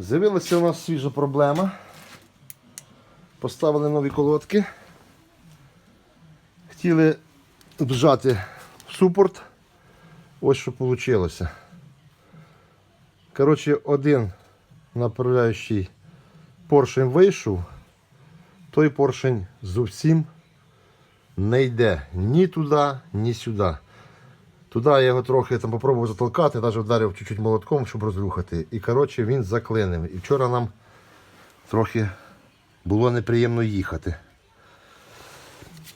З'явилася у нас свіжа проблема. Поставили нові колодки. Хотіли вжати в супорт. Ось що вийшло. Коротше, один направляючий поршень вийшов, той поршень зовсім не йде ні туди, ні сюди. Туди я його трохи там попробував затолкати, навіть вдарив чуть-чуть молотком, щоб розрухати. І коротше він заклинив. І вчора нам трохи було неприємно їхати.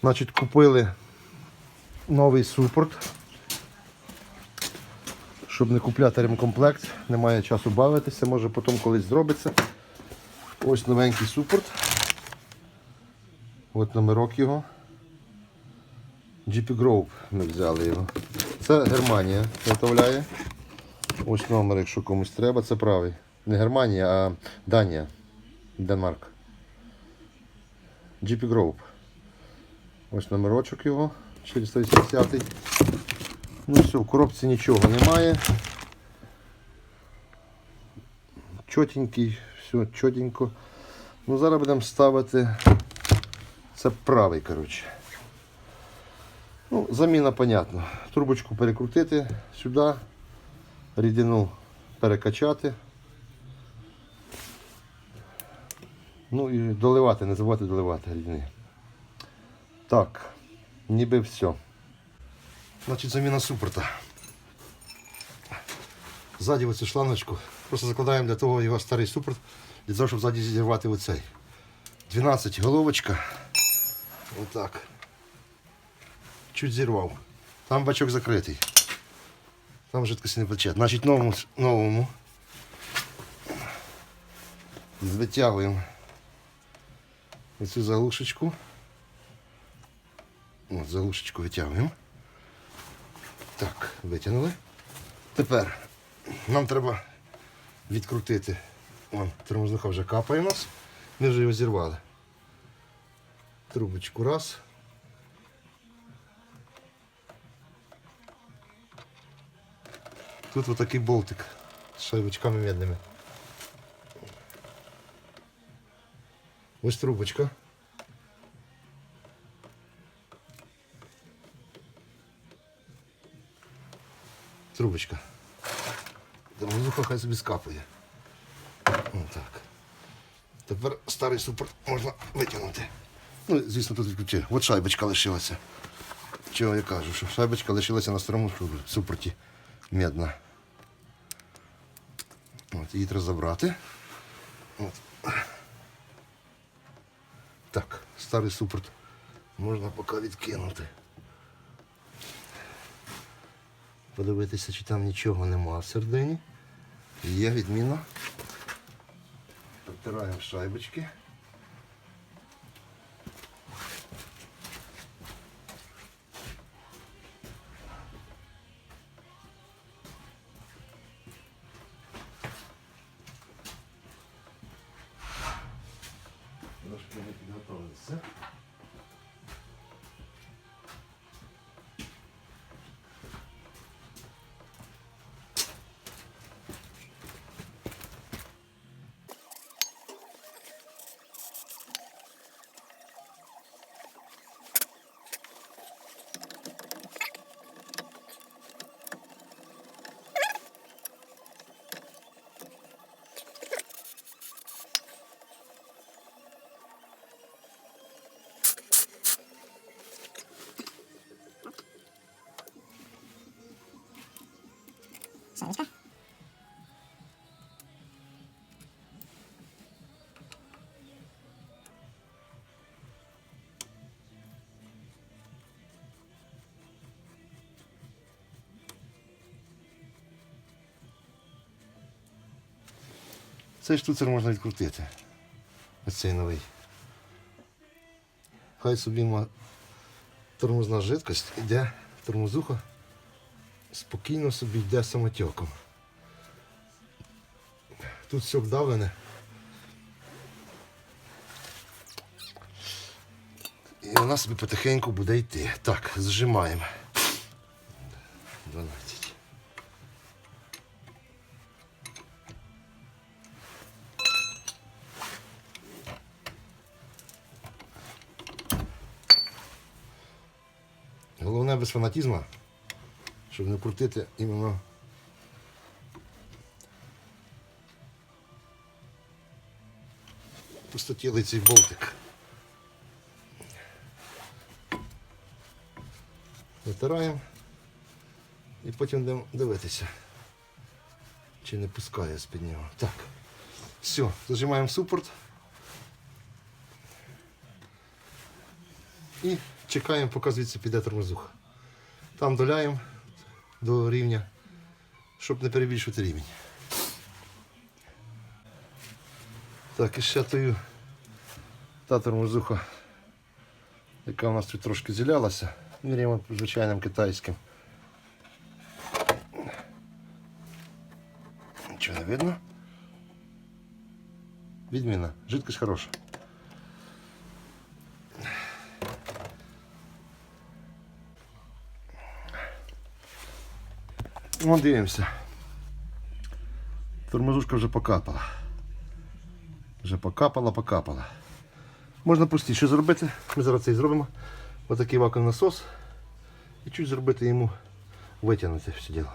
Значить, купили новий супорт. Щоб не купляти ремкомплект, немає часу бавитися, може потім колись зробиться. Ось новенький супорт. От номерок його. GP Grove ми взяли його. Це Германія виготовляє. Ось номер, якщо комусь треба, це правий. Не Германія, а Данія. Денмарк. GP Grove. Ось номерочок його. 480. Ну все, в коробці нічого немає. Чотенький, все чотенько. Ну зараз будемо ставити. Це правий, коротше. Ну, заміна, понятно. Трубочку перекрутити сюди, рідину перекачати. Ну і доливати, не забувати доливати рідини. Так, ніби все. Значить, заміна супорта. Ззаді оцю шлангочку. Просто закладаємо для того його старий супорт, для того, щоб ззаді зірвати оцей. 12 головочка. Отак. Чуть зірвав. Там бачок закритий. Там жидкості не плече. Значить, новому, новому. Витягуємо оцю заглушечку. От, заглушечку витягуємо. Так, витягнули. Тепер нам треба відкрутити. Вон, тормознуха вже капає у нас. Ми вже його зірвали. Трубочку раз. Тут отакий болтик з шайбочками медними. Ось трубочка. Трубочка. Воздуха хай собі скапає. Отак. Тепер старий супорт можна витягнути. Ну, звісно, тут відключити. От шайбочка лишилася. Чого я кажу, що шайбочка лишилася на старому супорті медна. От, її треба забрати. Так, старий супорт можна поки відкинути. Подивитися, чи там нічого нема в середині. Є відміна. Підтираємо шайбочки. Трошки ми підготовилися. Сонечка. Цей штуцер можна відкрутити. Ось цей новий. Хай собі тормозна жидкость йде тормозуха, спокійно собі йде самотьоком. Тут все вдавлене. І вона собі потихеньку буде йти. Так, зжимаємо. 12. Головне без фанатізму щоб не крутити іменно. Пустотілий цей болтик. Витираємо і потім будемо дивитися, чи не пускає з-під нього. Так. Все, зажимаємо супорт. І чекаємо, поки звідси піде тормозуха. Там доляємо до рівня, щоб не перебільшувати рівень. Так, і ще тою та тормозуха, яка у нас тут трошки зілялася, міряємо звичайним китайським. Нічого не видно. Відміна. Жидкость хороша. Вон дивимося. Тормозушка вже покапала. Вже покапала, покапала. Можна простіше зробити. Ми зараз це і зробимо. Отакий вакуумний насос. І чуть зробити йому витягнути все діло.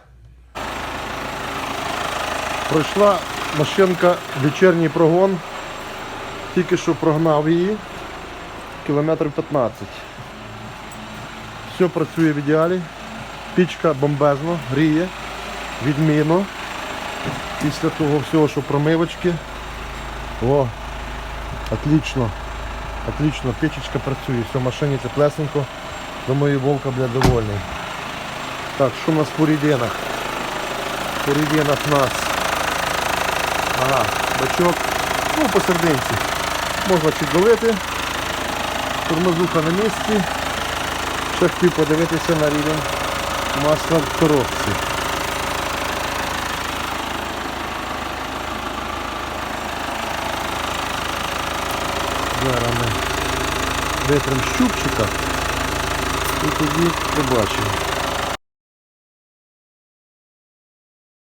Пройшла машинка вечірній прогон. Тільки що прогнав її. Кілометр 15. Все працює в ідеалі. Пічка бомбезно, гріє, відмінно. Після того всього, що промивочки. О, отлично. Отлично, печечка працює, все, в машині теплесенько. Думаю, Вовка буде довольний. Так, що у нас по рідинах? По рідинах у нас. Ага, бачок. Ну, посерединці. Можна чуть долити. Тормозуха на місці. Ще хотів подивитися на рівень масла в коробці. Зараз ми витримо щупчика і тоді побачимо.